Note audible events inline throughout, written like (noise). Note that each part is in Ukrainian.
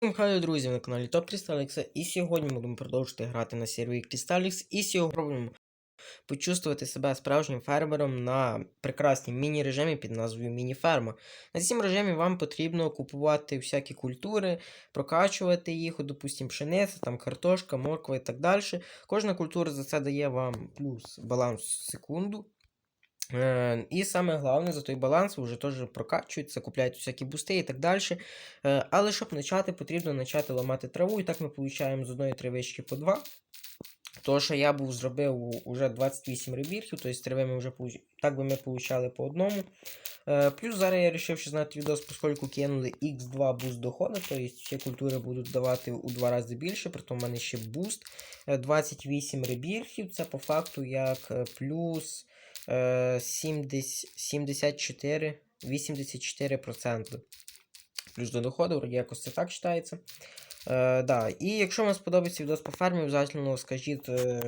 Хай, друзі, на каналі Топ Крісталікса. І сьогодні будемо продовжувати грати на сервері Крісталікс. І сьогодні пробуємо почувствувати себе справжнім фермером на прекрасній міні-режимі під назвою Міні-ферма. На цьому режимі вам потрібно купувати всякі культури, прокачувати їх, допустим, пшениця, там картошка, морква і так далі. Кожна культура за це дає вам плюс баланс в секунду. Е, І саме головне, за той баланс ви вже теж прокачуєте, купляєте всякі бусти і так далі. Е, Але щоб почати, потрібно почати ламати траву, і так ми получаємо з одної травички по два. То, що я був зробив уже 28 ребірків, тобто трави ми вже так би ми получали по одному. Е, Плюс зараз я вирішив ще знати відос, поскольку кинули X2 буст доходу, тобто всі культури будуть давати у два рази більше, при тому в мене ще буст. Е, 28 ребірків, це по факту як плюс 70, 74, 84%. Плюс до доходу, вроді якось це так вважається. Е, да. І якщо вам сподобається відео по фермі, обов'язково скажіть е,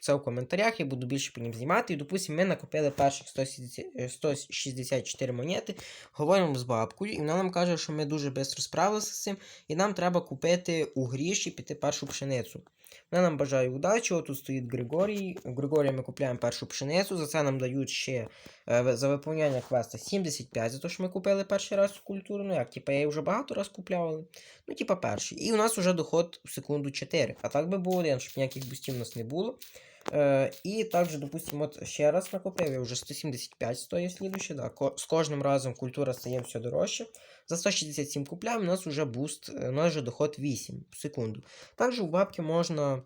це в коментарях, я буду більше по ним знімати. І, допустимо, ми накопили перших 160 е, 164 монети, говоримо з бабкою, і вона нам каже, що ми дуже швидко справилися з цим, і нам треба купити у гріші піти першу пшеницю. Вона нам бажає удачі, тут стоїть Григорій. У Григорія ми купляємо першу пшеницю, за це нам дають ще е, за виповняння квеста 75, за те, що ми купили перший раз цю культуру. Ну як, типа я її вже багато раз купляв, але Ну, типа перший. І нас вже доход в секунду 4. А так би було, щоб ніяких бустів у нас не було. Е, і також, допустимо, ще раз накопив, я вже 175 стоїть слідуюче. Да. ко- З кожним разом культура стає все дорожче. За 167 купляємо, у нас вже буст, е, у нас вже доход 8 в секунду. Також у бабки можна.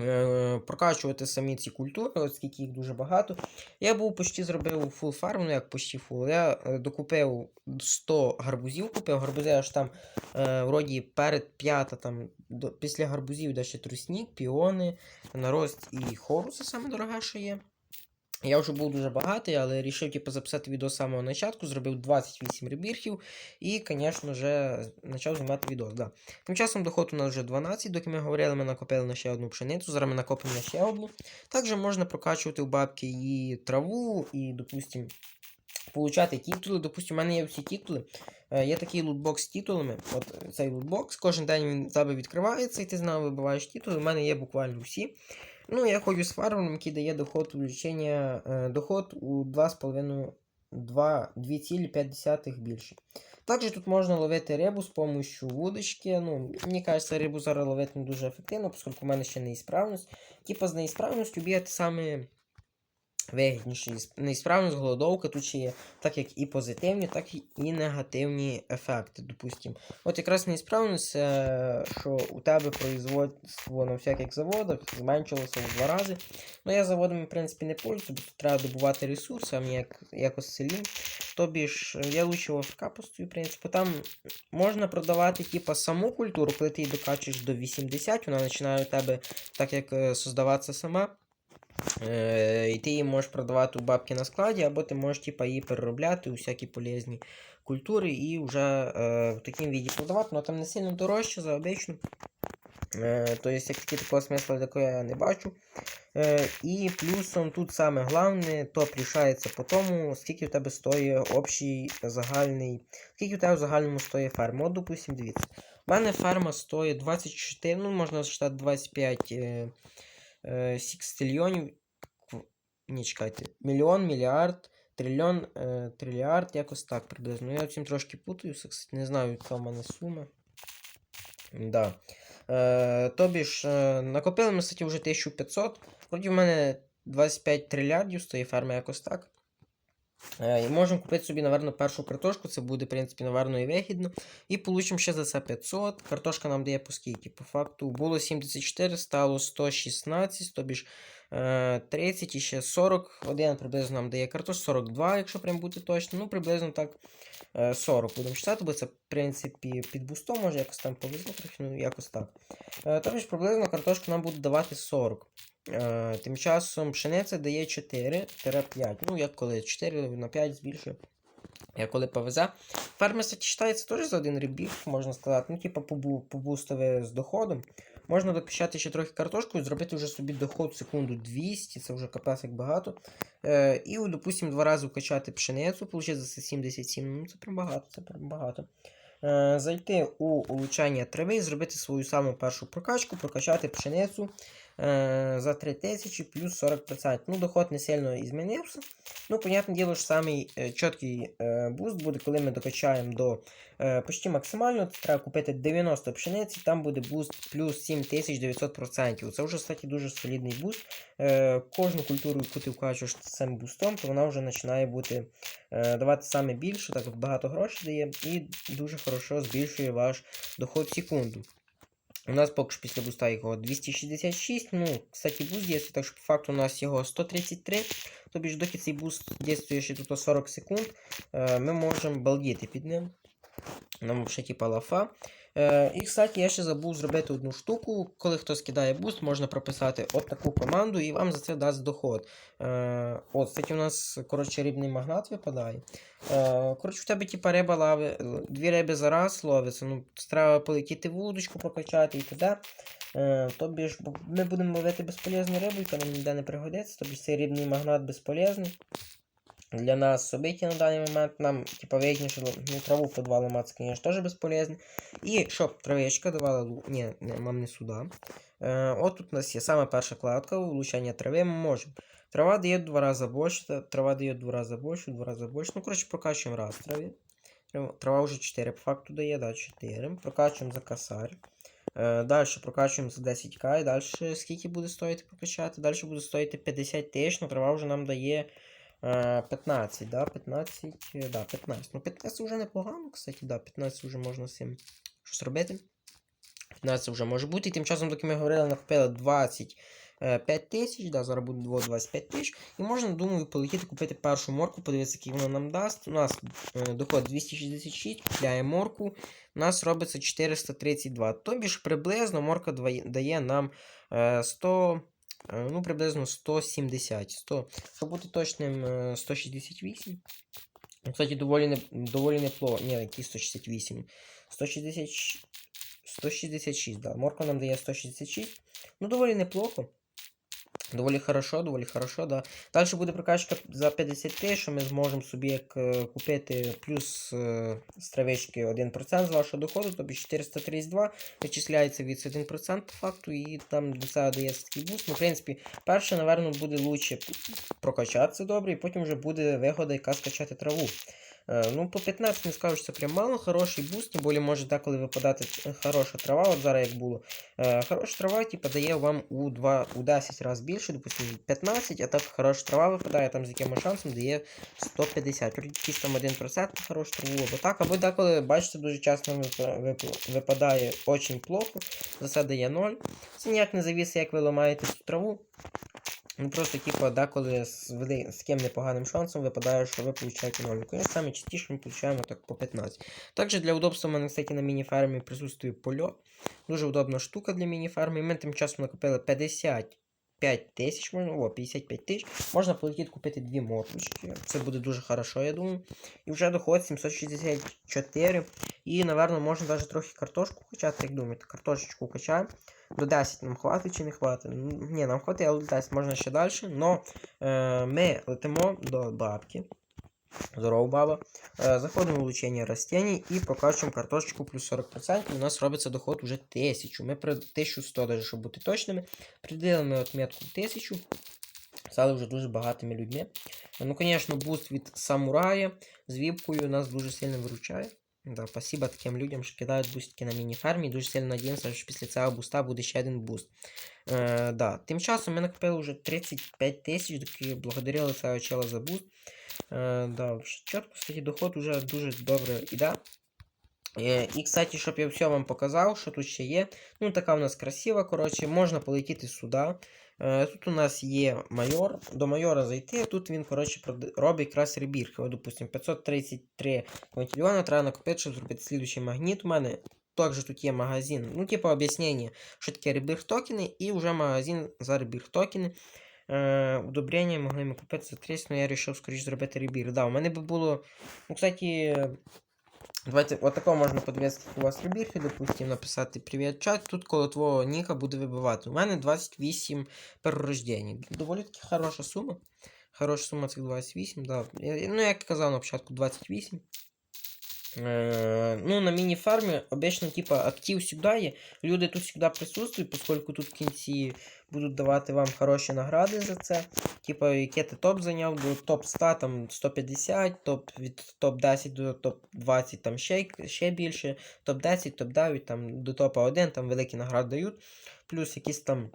Е, Прокачувати самі ці культури, оскільки їх дуже багато. Я був почти зробив фул фарм, ну як почти фул. Я е, докупив 100 гарбузів, купив гарбузи аж там е, вроді перед п'ята, там до, після гарбузів де ще трусник, піони, нарост і хорус, саме дороге, що є. Я вже був дуже багатий, але вирішив типу, записати відео з самого початку, зробив 28 ребірхів і, звісно ж, почав знімати відео. Да. Тим часом доход у нас вже 12, доки ми говорили, ми накопили на ще одну пшеницю, зараз ми накопимо на ще одну. Також можна прокачувати у бабки і траву, і, допустим, получати титули. Допустим, у мене є всі титули. Е, Є такий лутбокс з титулами. От цей лутбокс, кожен день він тебе відкривається, і ти з нього вибиваєш титули. У мене є буквально всі. Ну, я ходжу з фармом, який дає доход увеличення, е, доход у 2,5 2,5 більше. Також тут можна ловити рибу з помощью вудочки. Ну, мені кажеться, рибу зараз ловити не дуже ефективно, оскільки в мене ще неісправність. Типа з неісправністю бігати саме вигідніше. Неісправність, голодовка, тут ще є так як і позитивні, так і негативні ефекти. Допустим. От якраз неісправність, це, що у тебе производство на всяких заводах зменшилося в два рази. Ну я заводами, в принципі, не пользуюся, бо тут треба добувати ресурси, а мені як, якось в селі. Тобі ж я лучше в АФК постою, в принципі. Там можна продавати типа, саму культуру, коли ти її докачуєш до 80, вона починає у тебе так як е, создаватися сама. Е, і ти її можеш продавати у бабки на складі, або ти можеш типа, її переробляти у всякі полезні культури і вже е, в такому віді продавати, але там не сильно дорожче за обичну. Е, тобто, як таки такого смисла такого я не бачу. Е, і плюсом тут саме головне, топ рішається по тому, скільки в тебе стоїть общий загальний. Скільки в тебе в загальному стоїть ферма. От, допустим, дивіться. У мене ферма стоїть 24, ну можна вважати 25 е, е, сікстильйонів. Кв- Ні, чекайте. Мільйон, мільярд, трильйон, е, трильярд, якось так приблизно. Я цим трошки путаюся, не знаю, яка в мене сума. Да. Е, тобі ж, накопили ми, кстати, вже 1500. Вроді в мене 25 трильярдів стоїть ферма якось так. Е, і можемо купити собі, напевно, першу картошку, це буде, в принципі, напевно, і вигідно. І получимо ще за це 500. Картошка нам дає по скільки? По факту було 74, стало 116, тобі ж 30 і ще 41 приблизно нам дає картош, 42, якщо прям бути точно. Ну, приблизно так е, 40 будемо читати, бо це, в принципі, під бустом, може якось там повезло ну якось так. Е, тобі ж приблизно картошку нам буде давати 40. Е, тим часом пшениця дає 4-5. Ну, як коли 4 на 5 збільшує. Як коли повезе. Фермер вважається теж за один ребіг, можна сказати. Ну, типу, побустове з доходом. Можна допіщати ще трохи картошку і зробити вже собі доход в секунду 200, це вже капець як багато. Е, і, допустимо, два рази вкачати пшеницю, получити за це 77. Ну, це прям багато, це прям багато. е, зайти у улучшення трави зробити свою саму першу прокачку, прокачати пшеницю за 3000 плюс 40%. Ну, доход не сильно змінився. Ну, понятне діло, що самий е, чіткий е, буст буде, коли ми докачаємо до е, почти максимально. Це треба купити 90 пшениці, там буде буст плюс 7900%. Це вже, кстати, дуже солідний буст. Е, кожну культуру, яку ти вкачуєш цим бустом, то вона вже починає бути е, давати саме більше, так багато грошей дає, і дуже хорошо збільшує ваш доход в секунду. У нас поки що після буста його 266. Ну, кстати, буст дійсно, так що по факту у нас його 133. Тобі ж доки цей буст дійствує ще тут 40 секунд, е, ми можемо балдіти під ним. Нам ще типа лафа. Е, і, кстати, я ще забув зробити одну штуку. Коли хтось кидає буст, можна прописати от таку команду і вам за це дасть доход. Е, от, кстати, у нас коротше, рибний магнат випадає. Е, коротше, в тебе типа риба лави, дві риби за раз ловиться. Ну, треба полетіти вудочку прокачати і т.д. Е, тобі ж ми будемо ловити безполезну рибу, яка нам ніде не пригодиться, тобі цей рибний магнат безполезний. Для нас события на даний момент нам, типа, вигідніше, ну, траву по два ламати, конечно, теж безполезно. І щоб травичка давала лу... Ні, не, нам не сюди. Е, от тут у нас є саме перша кладка, улучшення трави ми можемо. Трава дає в два рази більше, трава дає в два рази більше, в два рази більше. Ну, коротше, прокачуємо раз траві. Трава- вже 4 по факту дає, да, 4. Прокачуємо за косарь. Е, далі прокачуємо за 10к, і далі скільки буде стоїти прокачати? Далі буде стоїти 50 тисяч, ну трава вже нам дає 15, да, 15, е, да, 15. Ну 15 вже непогано, кстати, да, 15 вже можна з цим щось робити. 15 вже може бути. І тим часом, доки ми говорили, накопили 25 тисяч, да, зараз буде 25 тисяч. І можна, думаю, полетіти купити першу морку, подивитися, який вона нам дасть. У нас е, доход 266, купляє морку. У нас робиться 432. Тобі ж приблизно морка дає нам е, 100. Е, Ну, приблизно 170. 100, щоб бути точним, е, 168. Ну, Кстати, доволі, доволі неплохо. Ні, які 168. 160, 166, да. Морко нам дає 166. Ну, доволі неплохо. Доволі хорошо, доволі хорошо, да. Далі буде прокачка за 50 тисяч, що ми зможемо собі як е, купити плюс е, з 1% з вашого доходу, тобі 432 вичисляється від 1% по факту, і там до цього дається такий буст. Ну, в принципі, перше, напевно, буде лучше прокачатися добре, і потім вже буде вигода яка скачати траву. Е, Ну, по 15 не скажу, що це прям мало, хороший буст, тим більше може деколи випадати е, хороша трава, от зараз як було. Е, хороша трава, типу, дає вам у, 2, у 10 разів більше, допустим, 15, а так хороша трава випадає, там з яким шансом дає 150. Тут якийсь там 1% хорошу траву, або так, або деколи, бачите, дуже часто вип- вип- випадає очень плохо, за це дає 0. Це ніяк не завісить, як ви ламаєте цю траву. Ну просто, типу, деколи з, з ким непоганим шансом випадає, що ви получаєте 0. Конечно, саме частіше ми получаємо так по 15. Також для удобства у мене, кстати, на міні-фермі присутствує польот. Дуже удобна штука для міні-ферми. Ми тим часом накопили 55 тисяч, можна, о, 55 тисяч. Можна полетіти купити дві моточки. Це буде дуже хорошо, я думаю. І вже доход 764. І, напевно, можна навіть трохи картошку качати, як думаєте, картошечку качаємо. До 10 нам хватить чи не хватить? Ну, Ні, нам хватить, але до 10 можна ще далі. Но е, ми летимо до бабки. Здорово, баба. Е, заходимо в улучшення растений і прокачуємо картошечку плюс 40%. У нас робиться доход уже 1000. Ми при 1100, даже, щоб бути точними. приділимо отметку 1000. Стали вже дуже багатими людьми. Ну, звісно, буст від самурая з віпкою нас дуже сильно виручає. Да, спасибо таким людям, що кидають бустики на міні-фермі. Дуже сильно надіємося, що після цього буста буде ще один буст. Е, да. Тим часом ми накопили вже 35 тисяч, доки благодарили цього чела за буст. Е, да, чітко, кстати, доход уже дуже добре іде. Е, І, кстати, щоб я все вам показав, що тут ще є. Ну, така у нас красива, коротше, можна полетіти сюди. Е, Тут у нас є майор. До майора зайти. Тут він, коротше, робить якраз ребірки. От, допустим, 533 квантильйона треба накопити, щоб зробити слідуючий магніт. У мене також тут є магазин. Ну, типу, об'яснення, що таке ребірг токени, і вже магазин за ребірг токени. Е, удобрення могли ми купити за 30, але я вирішив скоріш зробити ребір. Да, у мене би було. Ну, кстати, давайте от такого можна подвести у вас ребірки, допустим, написати Привіт чат. Тут коло твого ніка буде вибивати. У мене 28 перерождень. Доволі таки хороша сума. Хороша сума цих 28, да. Ну, як я казав на початку, 28. Е, ну, на міні-фармі обично, типа, актив сюди є. Люди тут завжди присутствують, оскільки тут в кінці будуть давати вам хороші награди за це. Типа, яке ти топ зайняв, до топ 100, там 150, топ від топ 10 до топ 20, там ще, ще більше, топ 10, топ 9, там до топа 1, там великі награди дають. Плюс якісь там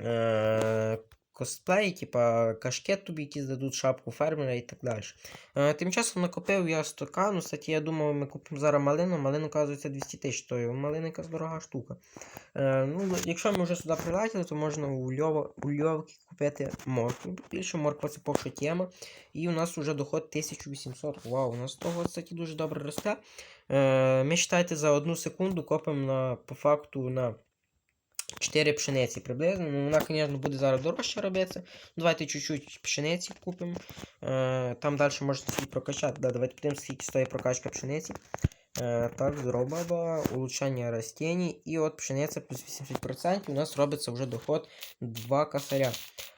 е- косплеї, типа кашкет тобі якісь дадуть, шапку фермера і так далі. Е, тим часом накопив я стакану. Кстати, я думав, ми купимо зараз малину. Малину, оказується, 200 тисяч стоїть. Малина якась дорога штука. Е, ну, якщо ми вже сюди прилетіли, то можна у, Льова, у Льовки купити моркву. Більше морква це що тема. І у нас вже доход 1800. Вау, у нас того, кстати, дуже добре росте. Е, ми вважайте, за одну секунду копимо на, по факту на 4 пшениці приблизно. Ну, вона, звісно, буде зараз дорожче робитися. Давайте чуть-чуть пшениці купимо. Е, там далі можна собі прокачати. Да, давайте подивимося, скільки стоїть прокачка пшениці. Е, так, зробимо улучшення растений. І от пшениця плюс 80% у нас робиться вже доход 2 косаря.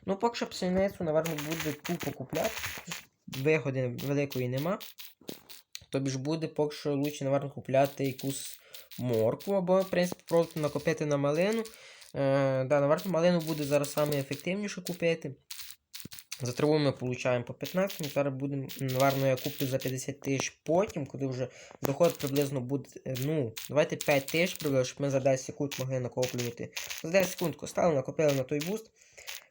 Ну, поки що пшеницю, напевно, буде тупо купляти. Вигоди великої нема. Тобі ж буде поки що лучше, напевно, купляти якусь моркву, або, в принципі, просто накопити на малину. Е, да, наверно, малину буде зараз саме ефективніше купити. За траву ми получаємо по 15, зараз будемо, наверно, я куплю за 50 тисяч потім, коли вже доход приблизно буде, е, ну, давайте 5 тисяч приблизно, щоб ми за 10 секунд могли накоплювати. За 10 секунд костали, накопили на той буст.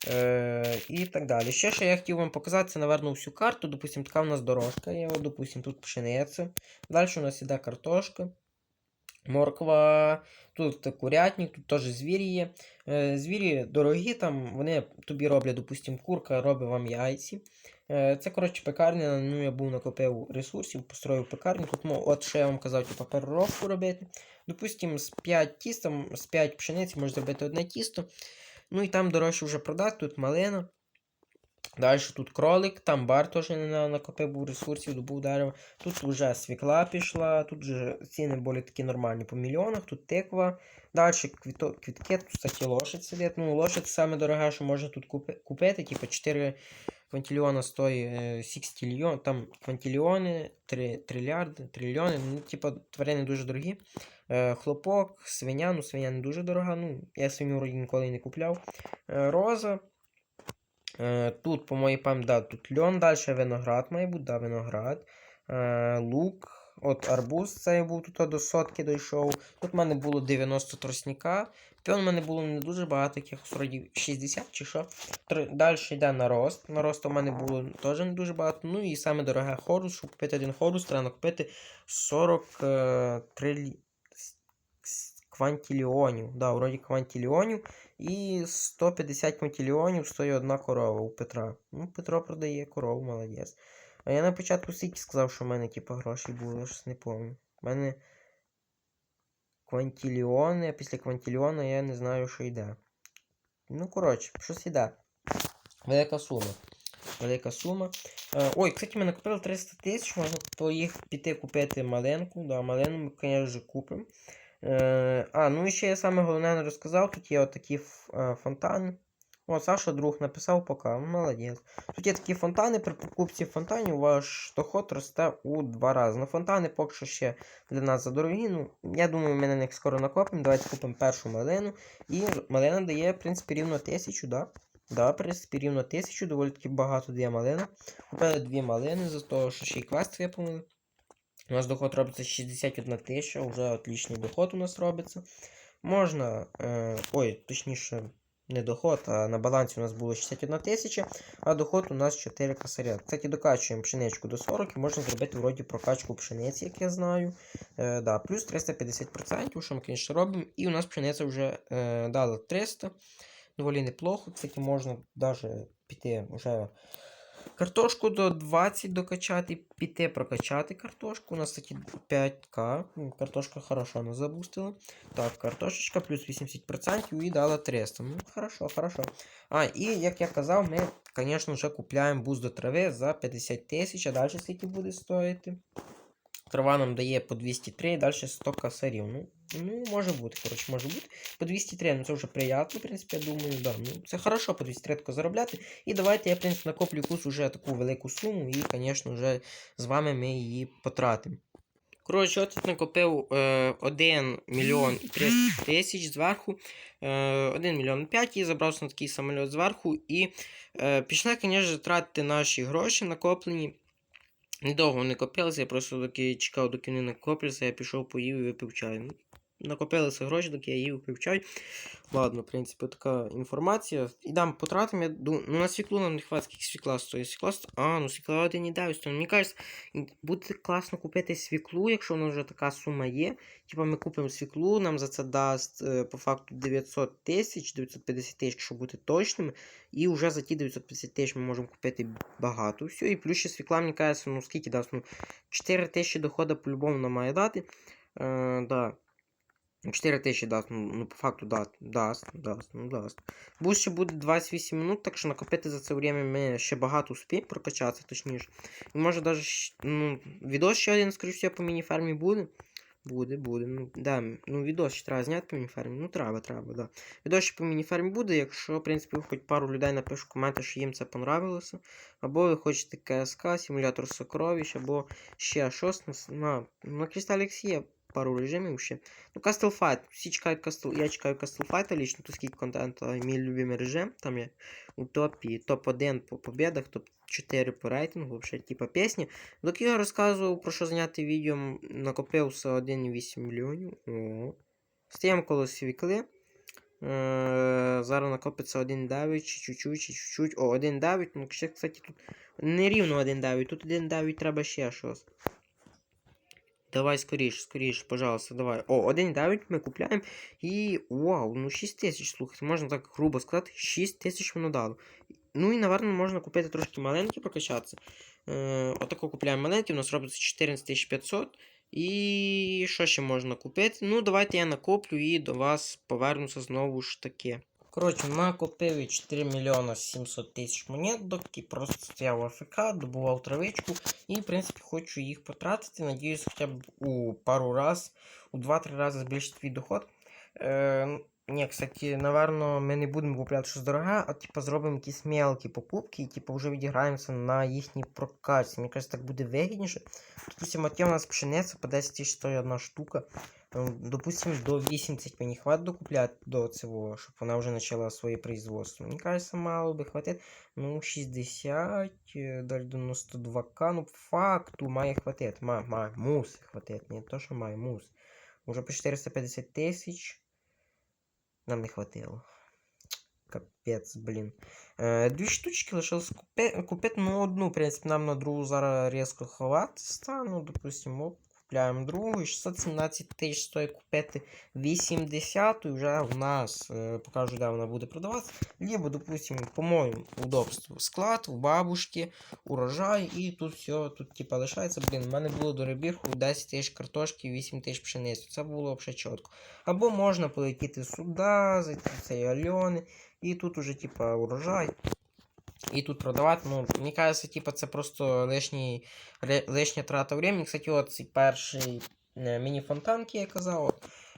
Е, і так далі. Ще що я хотів вам показати, це, наверно, всю карту. Допустим, така у нас дорожка є, от, допустим, тут пшениця. Далі у нас іде картошка. Морква, тут курятник, тут теж звірі є. Е, Звірі дорогі, там вони тобі роблять, допустим, курка робить вам яйці. Е, Це, коротше, пекарня. Ну, я був накопив ресурсів, построїв пекарню. Тут, от що я вам казав, типу, переробку робити. Допустим, з 5 тіст, з 5 пшениці можна зробити одне тісто. Ну і там дорожче вже продати, тут малина. Далі тут кролик, там бар теж накопив був ресурсів, добув дерева. Тут вже свікла пішла, тут вже ціни були такі нормальні по мільйонах, тут тиква. Далі квіто, квітки, тут, кстати, лошадь сидить. Ну, лошадь саме дороге, що можна тут купи, купити. Типу 4 квантильйона стоїть е, 60 там квантильйони, 3 трильярди, трильйони. Ну, типу, тварини дуже дорогі. Е, хлопок, свиня, ну свиня не дуже дорога. Ну, я свиню ніколи не купляв. Е, роза. Е, Тут, по моїй пам'яті, да, тут льон, далі виноград має бути, да, виноград. Е, лук. От арбуз цей був тут до сотки дійшов. Тут в мене було 90 тросніка. Піон в мене було не дуже багато, якихось вроді 60 чи що. Далі йде нарост. Нарост у мене було теж не дуже багато. Ну і саме дороге хорус. Щоб купити один хорус, треба купити 43 лі- с- с- квантіліонів. Да, вроді квантіліонів. І 150 квантіліонів стоїть одна корова у Петра. Ну, Петро продає корову, молодець. А я на початку скільки сказав, що в мене типу, гроші були, я щось не пам'ятаю. У мене квантіліони, а після квантіліона я не знаю, що йде. Ну, коротше, щось йде. Велика сума. Велика сума. Е, ой, кстати, ми накупили 300 тисяч, можна поїх піти купити маленьку. Да, малену ми, звісно, купимо. Е, а, ну і ще я саме головне не розказав. Тут є отакі е, фонтани. О, Саша друг написав пока. ну, Молодець. Тут є такі фонтани. При покупці фонтанів ваш доход росте у два рази. Ну, фонтани поки що ще для нас задорогі. Ну, я думаю, ми на них скоро накопимо. Давайте купимо першу малину. І малина дає, в принципі, рівно тисячу, да? Да, в принципі, рівно тисячу, доволі таки багато дає малина. Купили дві малини, за того, що ще й квест виповнили. У нас доход робиться 61 тисяча, вже отличний доход у нас робиться. Можна. Е, ой, точніше, не доход, а на балансі у нас було 61 тисяча, а доход у нас 4 косаря. Кстати, докачуємо пшеничку до 40 і можна зробити вроді прокачку пшениці, як я знаю. Е, да, плюс 350%, що ми, звісно, робимо. І у нас пшениця вже е, дала 300. Доволі неплохо. Кстати, можна навіть піти вже Картошку до 20 докачати, піти прокачати картошку. У нас такі 5к. Ну, Картошка хорошо нас забустила. Так, картошечка плюс 80% і дала 300. Ну, хорошо, хорошо. А, і як я казав, ми, звісно, вже купляємо буст до трави за 50 тисяч, а далі скільки буде стоїти. Трава нам дає по 203, далі 100 косарів. Ну, ну, може бути, коротше, може бути. По 203, ну це вже приємно, в принципі, я думаю, да. Ну, це хорошо по 203 тако заробляти. І давайте я, в принципі, накоплю якусь уже таку велику суму, і, звісно, вже з вами ми її потратимо. Коротше, от накопив е, 1 мільйон і 300 тисяч зверху. Е, 1 мільйон 5 і забрався на такий самоліт зверху. І е, пішли, звісно, тратити наші гроші накоплені. Недовго не копилися, я просто доки чекав, доки не накопляться, я пішов поїв і випив чай. Накопилися гроші, доки я і пив. Ладно, в принципі, така інформація. Ідам потратимо. Я думаю, ну на світлу нам не хватить, скільки світла стоїть. Світла сто... А, ну світла один і дев'ять стоїть. Мені кажеться, буде класно купити світлу, якщо вона вже така сума є. Типа ми купимо світлу, нам за це дасть е, по факту 900 тисяч, 950 тисяч, якщо бути точними. І вже за ті 950 тисяч ми можемо купити багато. Все, і плюс ще світла, мені кажеться, ну скільки дасть? Ну, 4 тисячі доходу по-любому нам має дати. Е, да. 4 тисячі дасть, ну, ну по факту дасть, дасть, дасть, ну дасть. Буст ще буде 28 минут, так що накопити за це время ми ще багато успіємо прокачатися, точніше. І може даже, ну, відос ще один, скоріш всього, по мініфермі буде. Буде, буде. Ну, да, ну відос ще треба зняти по мініфермі. Ну, треба, треба, да. Відос ще по мініфермі буде, якщо, в принципі, хоч пару людей напишу коменти, що їм це понравилося. Або ви хочете КСК, симулятор сокровищ, або ще щось на, на, на Crystal є пару режимів ще. Ну, Castle Fight. Всі чекають Castle... Я чекаю Castle Fight лично, тут скільки контенту, мій любимий режим. Там я у топі, топ-1 по победах, топ-4 по рейтингу, взагалі, типа пісні. Доки я розказував про що зняти відео, накопився 1,8 мільйонів. О. Стаємо коло. Е, зараз накопиться 1,9 чи чуть-чуть, чуть-чуть. О, 1,9. Ну, ще, кстати, тут не рівно 1,9. Тут 1,9 треба ще щось. Давай скоріш, скоріш, пожалуйста, давай. О, 1,9 ми купляємо. І. Вау, ну 6 тисяч, слухайте, можна так грубо сказати, 6 тисяч воно дало. Ну і, напевно, можна купити трошки маленькі прокачатися. Е, отако купляємо маленькі, у нас робиться 14500. І що ще можна купити? Ну, давайте я накоплю і до вас повернуся знову ж таки. Коротше, накопив я 4 мільйона 700 тисяч монеток і просто стояв АФК, добував травичку і, в принципі, хочу їх потратити. Надіюсь, хоча б у пару раз, у 2-3 рази збільшити свій доход. Е, ні, кстати, наверно, ми не будемо купляти щось дороге, а типу зробимо якісь мелкі покупки і типу вже відіграємося на їхній прокачці. Мені кажется, так буде вигідніше. Допустим, у нас пшениця по 10 тисяч стоїть одна штука. Е, Допустим, до 80 мені хватить докупляти до цього, щоб вона вже почала своє производство. Мені кажется, мало би хватить. Ну, 60, е, далі 92к, ну, по факту має хватити. Має, має, мусить хватити. Не то, що має, мусить. Уже по 450 тисяч. Нам не хватило. Капець, блін. Е, дві штучки лишилось купити, купити, ну одну, в принципі, нам на другу зараз різко ховати стану. Допустимо, оп, купляємо другу. 617 тисяч стоїть купити 80 і вже в нас е, покажу, де вона буде продаватися. Либо, допустимо, по моєму удобству склад, у бабушки, урожай, і тут все, тут типа лишається. Блін, у мене було до ребірку 10 тисяч картошки, 8 тисяч пшениці. Це було взагалі чітко. Або можна полетіти сюди, зайти в цей Альони, і тут уже, типа, урожай. І тут продавати, ну, мені кажется, типа, це просто лишній, ре- лишня трата времени. Кстати, от цей перший е, міні-фонтан, який я казав,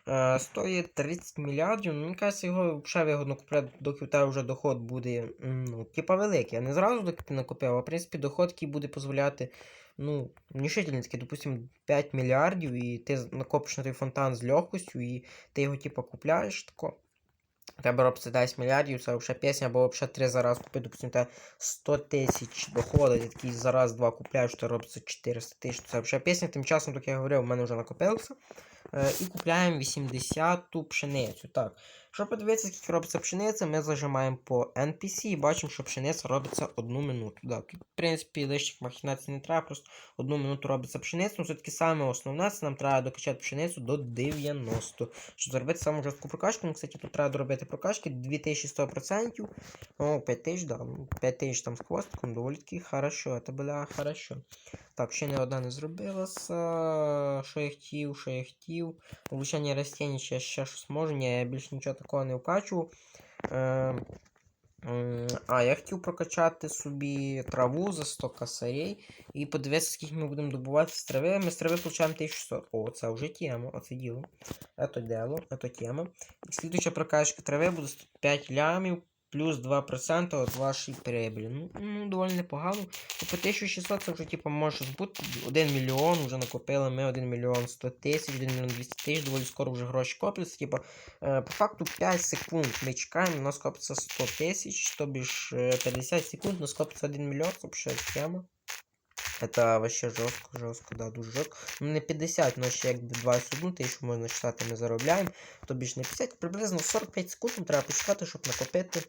е, стоїть 30 мільярдів. Ну, мені кажется, його ще вигодно купляти, доки у тебе вже доход буде, ну, типа, великий. А не зразу, доки ти накопив, а в принципі доход, який буде дозволяти, ну, внушительний такий, допустим, 5 мільярдів, і ти накопиш на той фонтан з легкостю, і ти його, типа, купляєш тако. У робити 10 мільярдів, це вже пісня, бо взагалі 3 за купити, допустим, тебе 100 тисяч доходить, і такий за раз купляєш, то робиться 400 тисяч. Це вже пісня, тим часом, як я говорив, в мене вже накопилося. Е, і купляємо 80-ту пшеницю. Так, щоб подивитися, скільки робиться пшениця, ми зажимаємо по NPC і бачимо, що пшениця робиться одну минуту. Так, в принципі, лишніх махінацій не треба, просто одну минуту робиться пшениця. Ну, все-таки саме основне, це нам треба докачати пшеницю до 90. Щоб зробити саму жорстку прокачку, ну, кстати, тут треба доробити прокачки 2100%. О, 5000, да. ну, 5000 там з хвостиком, доволі таки хорошо. Це бля хорошо. Так, ще не одна не зробилася. Що я хотів, що я хотів. Улучшення растіння ще, ще щось можу. Ні, я більше нічого такого не вкачував. Е, а, я хотів прокачати собі траву за 100 косарей. І подивитися, скільки ми будемо добувати з трави. Ми з трави получаємо 1600. О, це вже тема, оце діло. Это дело, это тема. І слідуюча прокачка трави буде 105 лямів плюс 2% від вашої прибілі. Ну, ну, доволі непогано. Типу 1600 це вже типу, може бути 1 мільйон, вже накопили ми 1 мільйон 100 тисяч, 1 мільйон 200 тисяч, доволі скоро вже гроші копляться. Типу, е, по факту 5 секунд ми чекаємо, у нас копиться 100 тисяч, тобі ж е, 50 секунд, у нас копиться 1 мільйон, це взагалі схема. Это вообще жорстко, жорстко, да, дуже жорстко. Не 50, але ще якби 21 тисячу можна читати, ми заробляємо. Тобі ж не 50, приблизно 45 секунд треба почекати, щоб накопити.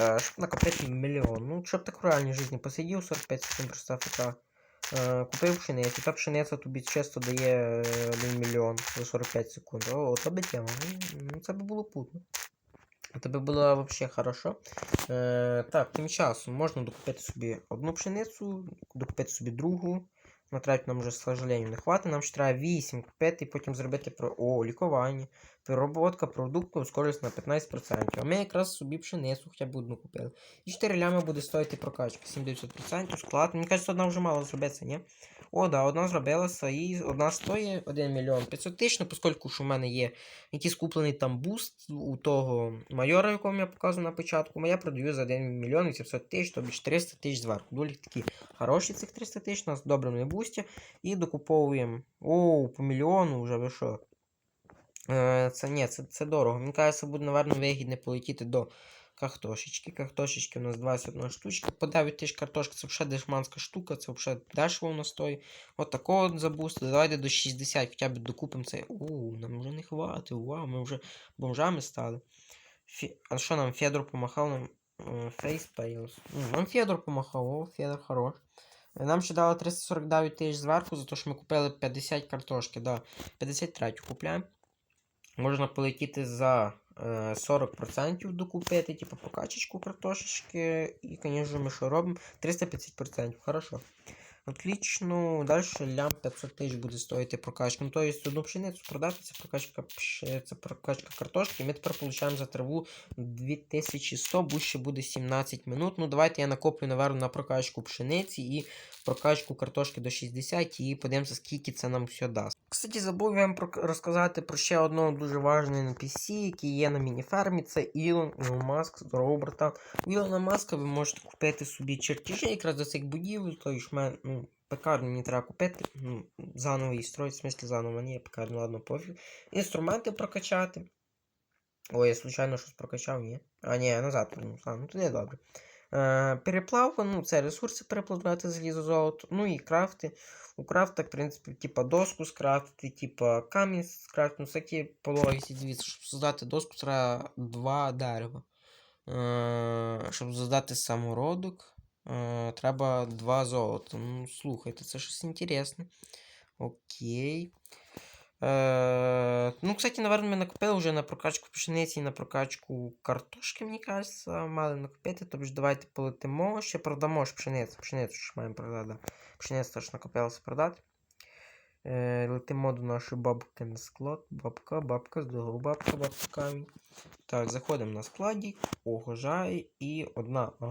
Е, щоб накопити мільйон. Ну, щоб так в реальній житті посидів 45 секунд, представ така. Е, купив пшеницю, та пшениця тобі часто дає е, 1 мільйон за 45 секунд. О, то би тема. Ну, це би було путно. Би було взагалі хорошо. Е, так, тим часом можна докупити собі одну пшеницю, докупити собі другу. На третю нам вже, з сожалению, не хватить. Нам ще треба 8 купити і потім зробити про о, лікування. Переработка продукту ускорюється на 15%. А ми якраз собі пшеницю хоча б одну купили. І 4 лями буде стоїти прокачка. 70% склад. Мені кажеться, одна вже мало зробиться, ні? О, да, одна зробилася і одна стоїть 1 мільйон 500 тисяч, оскільки що в мене є якийсь куплений там буст у того майора, якому я показував на початку. Я продаю за 1 мільйон 800 тисяч, тобі ж 300 тисяч зверху. Долі такі хороші цих 300 тисяч, у нас добре не бусті. І докуповуємо. О, по мільйону вже ви що? Е, Це ні, це, це дорого. Мені кажеться, буде, напевно, вигідно полетіти до картошечки. Картошечки у нас 21 штучка. По 9 тисяч картошки це вже дешманська штука, це вже дешево воно стоїть. От такого от забустили. Давайте до 60 хоча б докупимо цей. У, нам вже не хватить. Вау, ми вже бомжами стали. Фі... А що нам Федор помахав нам фейспейлс? Нам Федор помахав, о, Федор хорош. Е, Нам ще дали 349 тисяч зверху, за те, що ми купили 50 картошки, да. 53 купляємо. Можна полетіти за е, 40% докупити, типу прокачечку картошечки. І, звісно, ми що робимо? 350%. Хорошо. Отлично. Далі лям 500 тисяч буде стоїти прокачка. Ну, тобто одну пшеницю продати, це прокачка, це прокачка картошки. Ми тепер получаємо за траву 2100, бо ще буде 17 минут. Ну, давайте я накоплю, наверно, на прокачку пшениці і прокачку картошки до 60 і подивимося, скільки це нам все дасть. Кстати, забув я вам про- розказати про ще одного дуже важного NPC, який є на мініфермі. Це Ілон Маск. Здорово, братан. У Ілона Маска ви можете купити собі чертежі якраз до цих будівель, то ж мене, ну, пекарню мені треба купити. Ну, заново її строїть, в смислі заново, мені є пекарню, ладно, пофіг. Інструменти прокачати. Ой, я случайно щось прокачав, ні. А, ні, назад вернувся. А, ну тоді добре. Е, переплавка, ну, це ресурси переплавляти залізо золото. Ну і крафти. У крафта, в принципі, типа доску скрафтити, типа камінь скрафтити. Ну, всякі по логіці, дивіться, щоб создати доску, треба два дерева. Е, щоб создати самородок, е, треба два золота. Ну, слухайте, це щось інтересне. Окей. Е, ну, кстати, наверное, ми накопили вже на прокачку пшениці і на прокачку картошки, мені кажеться, мали накопити. Тобто давайте полетимо. Ще продамо ж пшеницю. Пшеницю ж маємо продати. Пшеницю теж накопилося продати. Е, летимо до нашої бабки на склад. Бабка, бабка, здорово, бабка, бабка. Так, заходимо на складі, огожай і одна. А,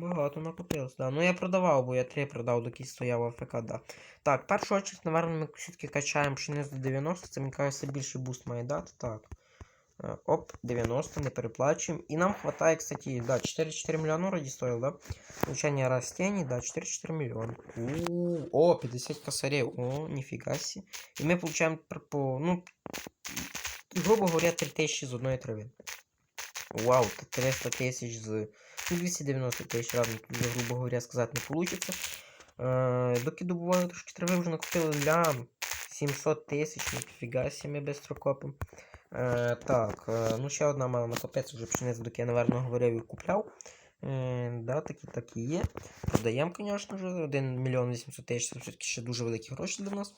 багато накопилось. Да. Ну я продавав, бо я три продав, доки стояв АФК, да. Так, першу очередь, наверное, ми все-таки качаємо пшеницю до 90, це мені кажеться більший буст має дати. Так. Е, Оп, 90, не переплачуємо. І нам хватає, кстати, да, 4-4 мільйона вроді стоїл, да? Получение растений, да, 4-4 миллиона. У, О, 50 косарей. О, нифига себе. И мы получаем по, ну, грубо говоря, 3000 з одної трави. Вау, 300 тисяч з... Ну, 290 тисяч, ладно, грубо говоря, сказати не получится. Е, доки добували трошки трави, вже накупили лям. 700 тисяч, ніфіга ми быстро копимо. Е, так, е, ну ще одна мала накопиться вже пшениця, доки я, наверное, говорив і купляв. Е, да, такі так і є. Продаємо, звісно ж, 1 мільйон 800 тисяч, це все-таки ще дуже великі гроші для нас.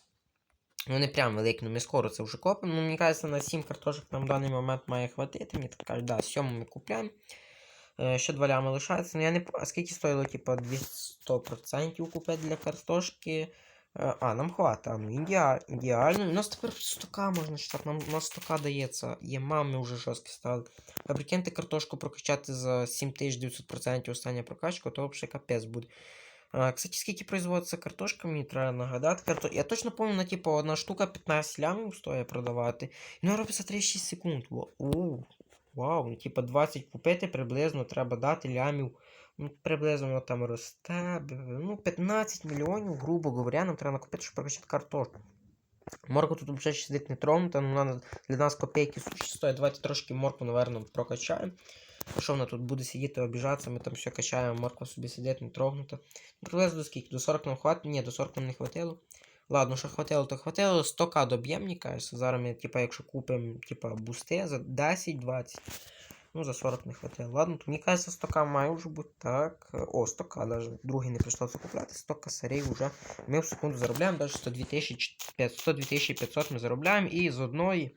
Ну, не прям великі, ну ми скоро це вже копимо. Ну, мені кажеться, на 7 картошок нам в даний момент має хватити. Мені так кажуть, да, 7 ми купляємо. Е, ще 2 лями лишається. Ну, я не А скільки стоїло, типа, 200% купити для картошки? Е, А, нам хватить, а, ну ідеально. У нас тепер 100к можна читати, нам у нас 100к дається. Є мами вже жорсткі стали. А прикиньте картошку прокачати за 7900% остання прокачка, то взагалі капець буде. А, кстати, скільки производиться картошка, мені треба нагадати. Карто... Я точно пам'ятаю, на типу, одна штука 15 лямів стоїть продавати. І вона робиться 36 секунд. Во- У, вау, ну типа 20 купити приблизно треба дати лямів. Ну, приблизно там росте. Ну, 15 мільйонів, грубо говоря, нам треба накупити, щоб прокачати картошку. Морква тут вже сидить не тронута, ну вона для нас копійки суші стоїть. Давайте трошки морку, наверное, прокачаємо. Що вона тут буде сидіти, обіжатися, ми там все качаємо, морква собі сидить, не трогнута. Ну, Приблизно до скільки? До 40 нам хватить? Ні, до 40 нам не хватило. Ладно, що хватило, то хватило. 100к доб'єм, мені кажеться. Зараз ми, типа, якщо купимо, типа, бусти за 10-20. Ну, за 40 не хватило. Ладно, то мені кажеться, 100к має вже бути так. О, 100к даже. Другий не прийшло закупляти. 100 косарей вже. Ми в секунду заробляємо, даже 102 500, 102 500 ми заробляємо. І з одної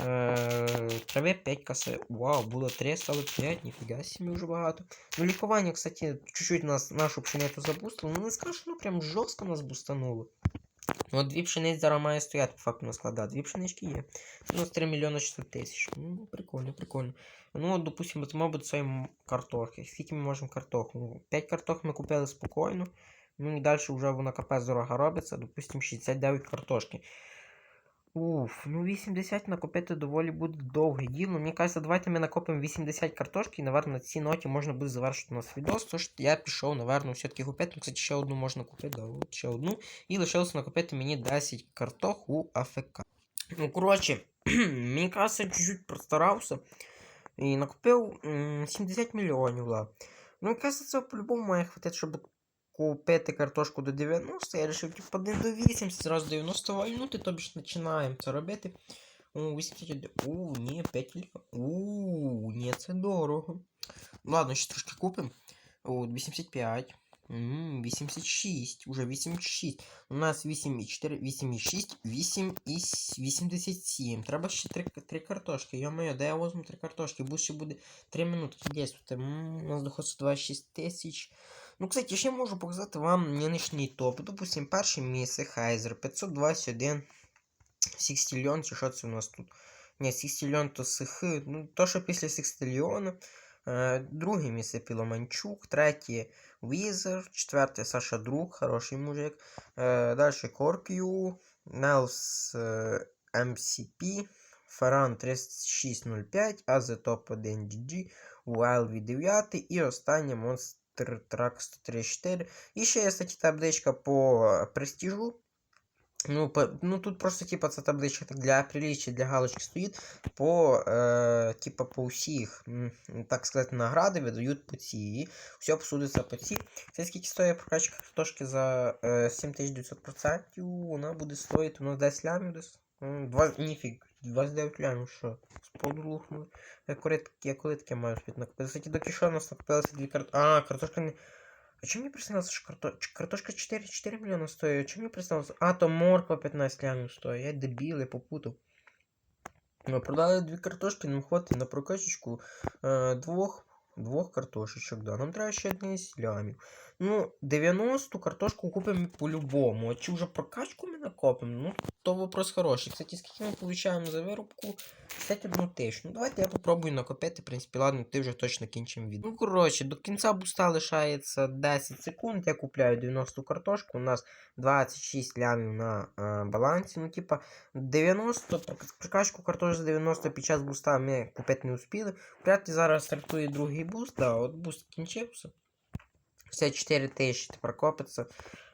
е, трави 5 косарей. Вау, було 3, стало 5, ніфіга собі вже багато. Ну, лікування, кстати, чуть-чуть нас, нашу пшеницю забустило. Ну, не скажу, що ну прям жорстко нас бустануло. Ну, от дві пшениці зараз має стояти по факту на складах. Дві пшенички є. Ну, 3 мільйони 600 тисяч. Ну, прикольно, прикольно. Ну, от, допустимо, це, мабуть, це картохи. Скільки ми можемо картоху? Ну, 5 картох ми купили спокійно. Ну і далі вже вона капець дорога робиться. Допустимо, 69 картошки. Уф, ну 80 накопити доволі буде довге діло. Мені кажеться, давайте ми накопимо 80 картошки, і, наверное, на цій ноті можна буде завершити у нас відос. Тож я пішов, наверное, все-таки купити. Ну, кстати, ще одну можна купити, да, от ще одну. І лишилося накопити мені 10 картох у АФК. Ну, коротше, (clears throat) мені кажеться, чуть-чуть простарався. І накупив м, 70 мільйонів, ла. Ну, кажеться, це по-любому має хватити, щоб купити картошку до 90. Я вирішив, типу, 1 до 80, зразу 90 вальнути, тобі ж починаємо це робити. У, 81. У, ні, 5 лів. У, ні, це дорого. Ладно, ще трошки купимо. О, 85. М, 86. Уже 86. У нас 8,4, 8,6, 8 і 87. Треба ще 3, 3 картошки. Йо-моє, де я возьму 3 картошки? Ще буде 3 минутки дійствувати. М, У нас доходить 26 тисяч. Ну, кстати, ще можу показати вам нинішній топ. Допустим, перше місце Хайзер 521 Сікстільйон, чи що це у нас тут? Ні, Сікстільйон то сихи. Ну, то, що після Сікстильйона. Е, друге місце Піломанчук, третє Візер, четверте Саша Друг, хороший мужик. Е, далі Коркю, Нелс МСП, Фаран 3605, АЗ Топ 1 GG, Уайлві 9 і останнє Monster Truck 134. І ще є, кстати, табличка по е, престижу. Ну, по, ну тут просто, типа, ця табличка для приличия, для галочки стоїть. По, е, типа, по усіх, так сказати, награди видають по цій. Все посудиться по цій. Це скільки стоїть прокачка картошки за е, 7900%, вона буде стоїти, ну, десь лямів десь. М, Два, ніфіг, 29 лямів, що? Сподлухнули. Я коли, я коли таке маю спіти накопити. Кстати, доки що у нас накопилося дві картошки. А, картошка не... А чому мені приснилося, що карто... картошка 4, 4 мільйона стоїть? Чому мені приснилося? А, то морква 15 лямів стоїть. Я дебіл, я попутав. Ми продали дві картошки, нам хватить на прокачечку е, двох, двох картошечок, да. Нам треба ще 11 лямів. Ну, 90 картошку купимо по-любому. А чи вже прокачку ми накопимо? Ну, то вопрос хороший. Кстати, скільки ми получаємо за виробку? 51 тисячу. Ну, давайте я попробую накопити. В принципі, ладно, ти вже точно кінчимо відео. Ну, коротше, до кінця буста лишається 10 секунд. Я купляю 90 картошку. У нас 26 лямів на е, балансі. Ну, типа, 90, прок- прокачку картошки за 90 під час буста ми купити не успіли. Вряд зараз стартує другий буст. Да, от буст кінчився. 64 тисячі тепер копиться.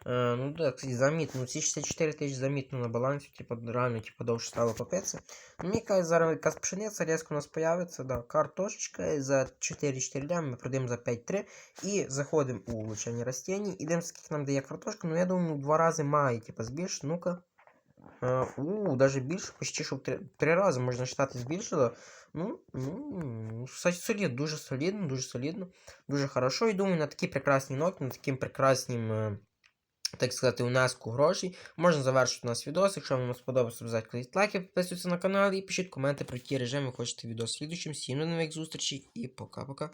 Е, ну да, кстати, замітно. Ці 64 тисячі замітно на балансі, типа, реально, типа, довше стало копитися. Ну, мені кажуть, зараз якась пшениця різко у нас появиться, да, картошечка за 4-4 лями ми продаємо за 5-3 і заходимо у влучання растінь, ідемо, скільки нам дає картошка, ну я думаю, два рази має, типа, збільш, ну-ка. Е, у, даже більше, почти що в три, три рази можна вважати збільшило. Ну, ну, солідно, дуже солідно, дуже солідно, дуже хорошо. І думаю, на такі прекрасні ноти, на таким прекраснім, е, так сказати, у нас грошей можна завершити у нас відос. Якщо вам сподобався, обов'язково кліть лайки, підписуйтесь на канал і пишіть коменти про які режими, хочете відео слідучим. Всім до нових зустрічей і пока-пока.